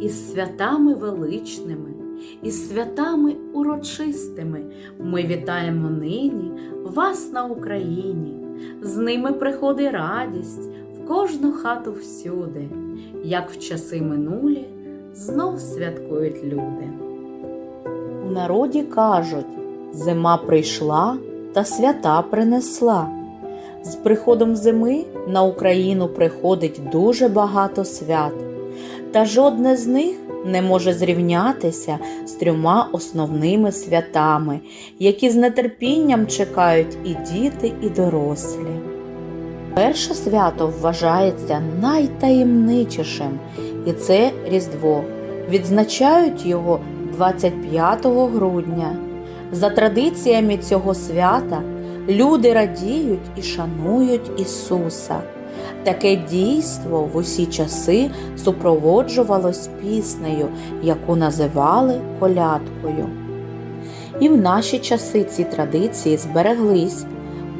із святами величними, із святами урочистими. Ми вітаємо нині вас на Україні. З ними приходить радість в кожну хату всюди, як в часи минулі знов святкують люди. У народі кажуть, зима прийшла та свята принесла. З приходом зими на Україну приходить дуже багато свят, та жодне з них не може зрівнятися з трьома основними святами, які з нетерпінням чекають і діти, і дорослі. Перше свято вважається найтаємничішим, і це Різдво. Відзначають його 25 грудня. За традиціями цього свята люди радіють і шанують Ісуса. Таке дійство в усі часи супроводжувалось піснею, яку називали колядкою. І в наші часи ці традиції збереглись.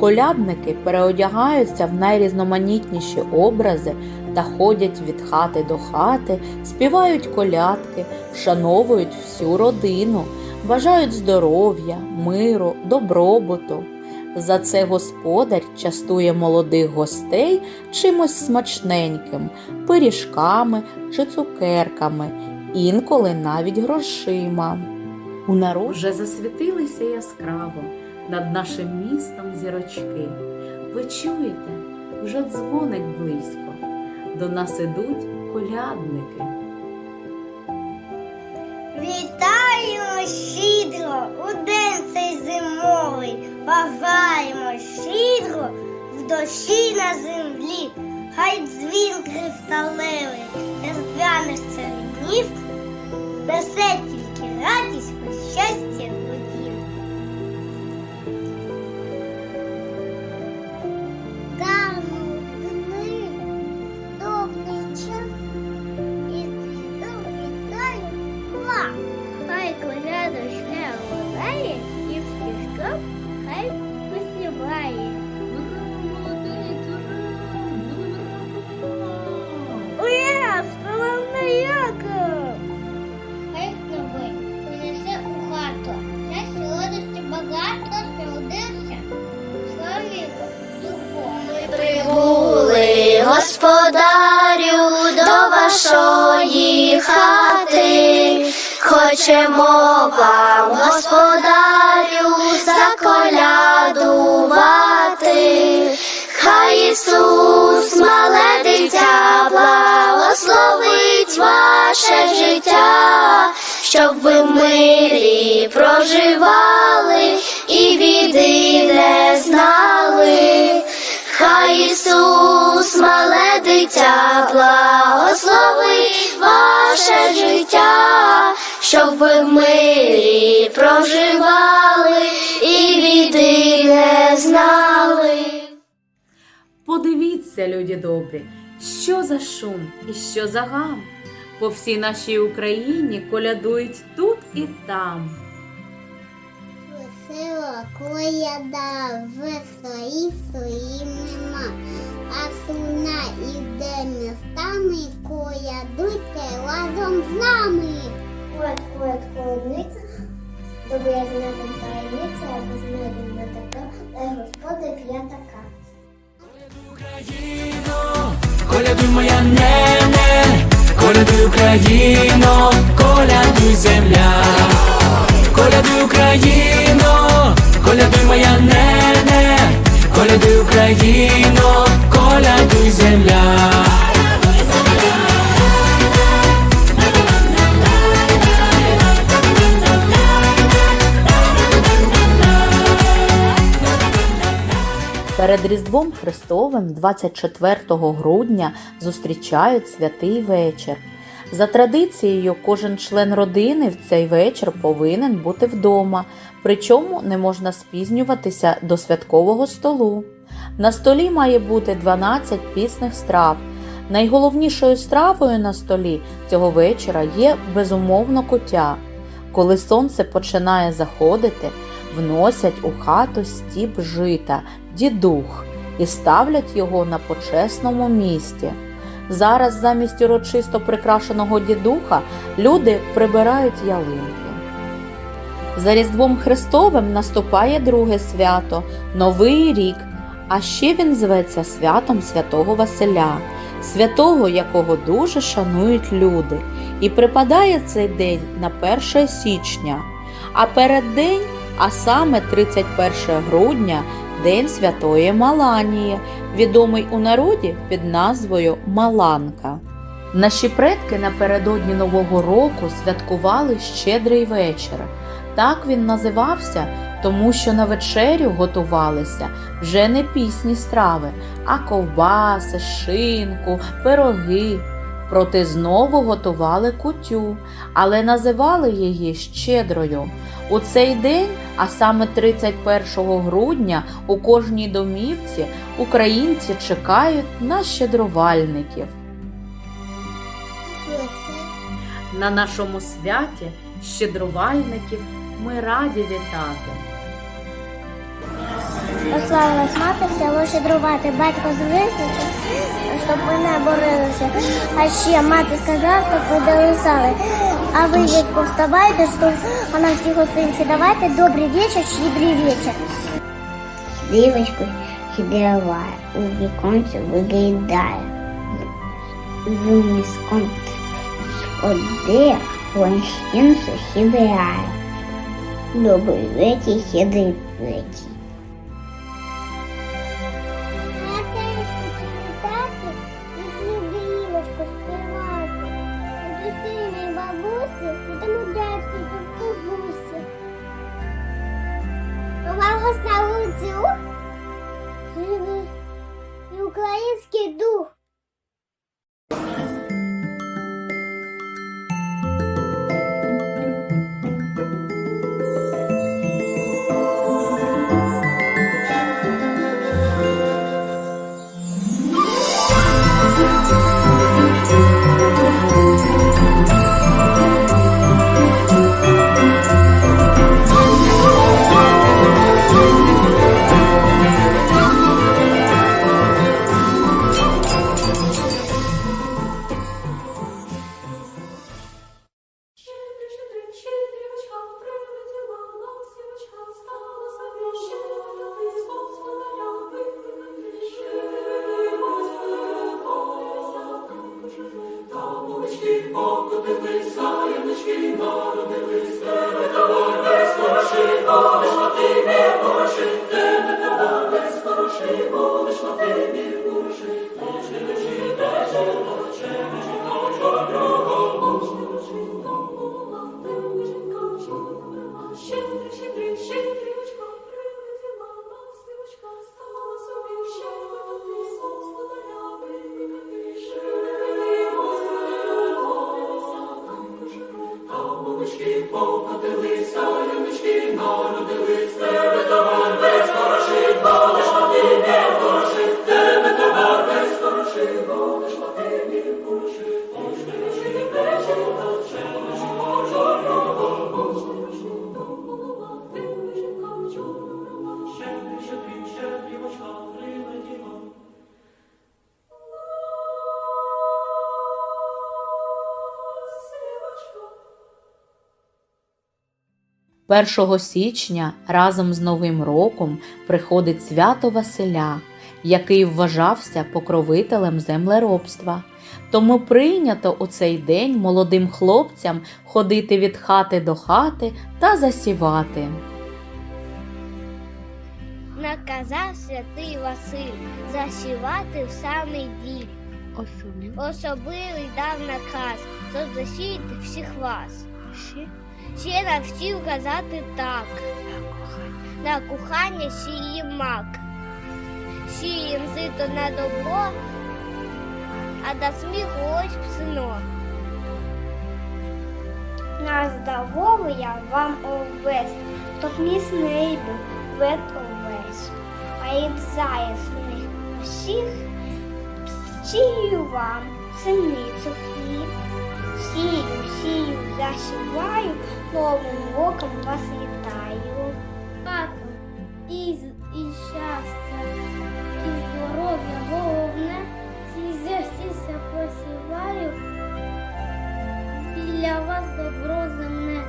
Колядники переодягаються в найрізноманітніші образи та ходять від хати до хати, співають колядки, вшановують всю родину, бажають здоров'я, миру, добробуту. За це господар частує молодих гостей чимось смачненьким, пиріжками чи цукерками, інколи навіть грошима. У народі вже засвітилися яскраво над нашим містом зірочки. Ви чуєте, вже дзвоник близько, до нас ідуть колядники. Вітаємо щедро у день цей зимовий, бажаємо щедро в душі на землі, хай дзвін кришталевий, різдвяних царинів, несе хочемо вам, господарю, заколядувати. Хай Ісус, мале дитя, благословить ваше життя, щоб ви в мирі проживали і біди не знали. Хай Ісус, мале дитя, благословить ваше життя, щоб ви в мирі проживали і біди не знали. Подивіться, люди добрі, що за шум і що за гам. По всій нашій Україні колядують тут і там. Весела коляда, веселі своїм нема, а сумна іде містами, колядуйте разом з нами. Кот, кот, колодниця, добре знаком таємниця, а без мене не така, та й господар я така. Колядуй моя нене, колядуй Україно, колядуй земля, колядуй Україно, колядуй моя нене, колядуй Україно, колядуй земля. Перед Різдвом Христовим 24 грудня зустрічають святий вечір. За традицією, кожен член родини в цей вечір повинен бути вдома, причому не можна спізнюватися до святкового столу. На столі має бути 12 пісних страв. Найголовнішою стравою на столі цього вечора є безумовно кутя. Коли сонце починає заходити, вносять у хату стіп жита, дідух, і ставлять його на почесному місці. Зараз замість урочисто прикрашеного дідуха люди прибирають ялинки. За Різдвом Христовим наступає друге свято Новий рік, а ще він зветься святом святого Василя, святого, якого дуже шанують люди. І припадає цей день на 1 січня, а переддень, а саме 31 грудня, День Святої Маланії, відомий у народі під назвою Маланка. Наші предки напередодні Нового року святкували щедрий вечір. Так він називався, тому що на вечерю готувалися вже не пісні страви, а ковбаси, шинку, пироги. Проте знову готували кутю, але називали її щедрою. У цей день, а саме 31 грудня, у кожній домівці українці чекають на щедрувальників. На нашому святі щедрувальників ми раді вітати. Послала мати село щедрувати, батько звився, щоб ми не борилися. А ще мати сказала, щоб ви долисали. А ви, дядько, вставайте, що вона всі гостинці давайте. Добрий вечір, щедрий вечір. Дівочку хидруває, у віконці виглядає. В міском одне ланщинцю хидряє. Добрий вечір, хидрий вечір. the 1 січня разом з Новим роком приходить свято Василя, який вважався покровителем землеробства. Тому прийнято у цей день молодим хлопцям ходити від хати до хати та засівати. Наказав святий Василь засівати в самий діль. Особливий дав наказ, щоб засіяти всіх вас. Ще навчив казати так. На кохання сіє мак. Сієм зито на добро, а до сміху ось псино. На здоров'я вам увесь, чтоб міцний був вет увесь. А від заясних всіх сію вам синицю хліб. Сію, сію, я сіваю, новим оком вас вітаю. Паку і, і щастя, і здоров'я головне, сізе сіся посіваю, біля вас добро земне.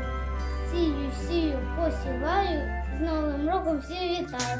Сію, сію, посіваю, з новим роком всі вітаю.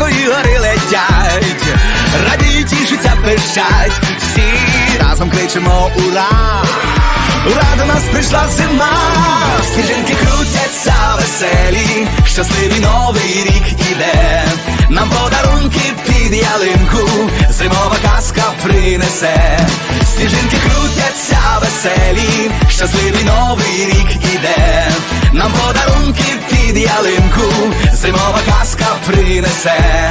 високої гори летять, радіють, тішаться, пишать, всі разом кличемо ура! Ура, до нас прийшла зима, сніжинки крутяться веселі, щасливий новий рік іде, нам подарунки під ялинку, зимова казка принесе, сніжинки крутяться веселі, щасливий новий рік іде, нам подарунки під ялинку, зимова казка принесе.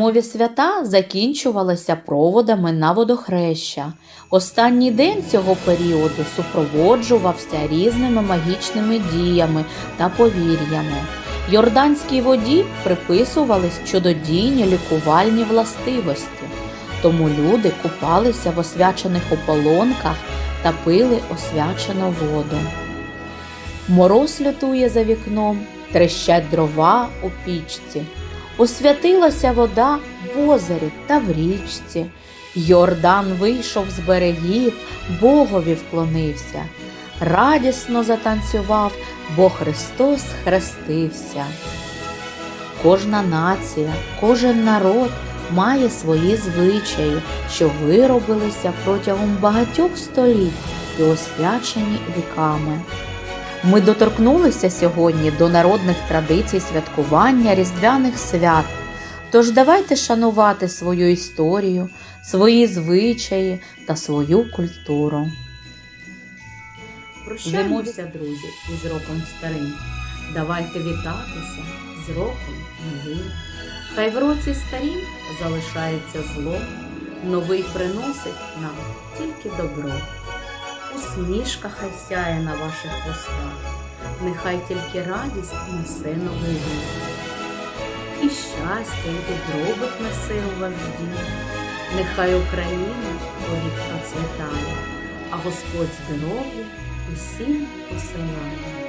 Зимові свята закінчувалися проводами на водохреща. Останній день цього періоду супроводжувався різними магічними діями та повір'ями. Йорданській воді приписувались чудодійні лікувальні властивості, тому люди купалися в освячених ополонках та пили освячену воду. Мороз лютує за вікном, трещать дрова у пічці. Освятилася вода в озері та в річці. Йордан вийшов з берегів, Богові вклонився. Радісно затанцював, бо Христос хрестився. Кожна нація, кожен народ має свої звичаї, що виробилися протягом багатьох століть і освячені віками. Ми доторкнулися сьогодні до народних традицій святкування різдвяних свят. Тож давайте шанувати свою історію, свої звичаї та свою культуру. Прощаємося, друзі, із роком старим. Давайте вітатися з роком новим. Хай в році старім залишається зло, новий приносить нам тільки добро. Усмішка хай сяє на ваших постах, нехай тільки радість несе новий рік. І щастя, і добробут несе у ваш дім. Нехай Україна горіх процвітає, а Господь здоров'я усім посилає.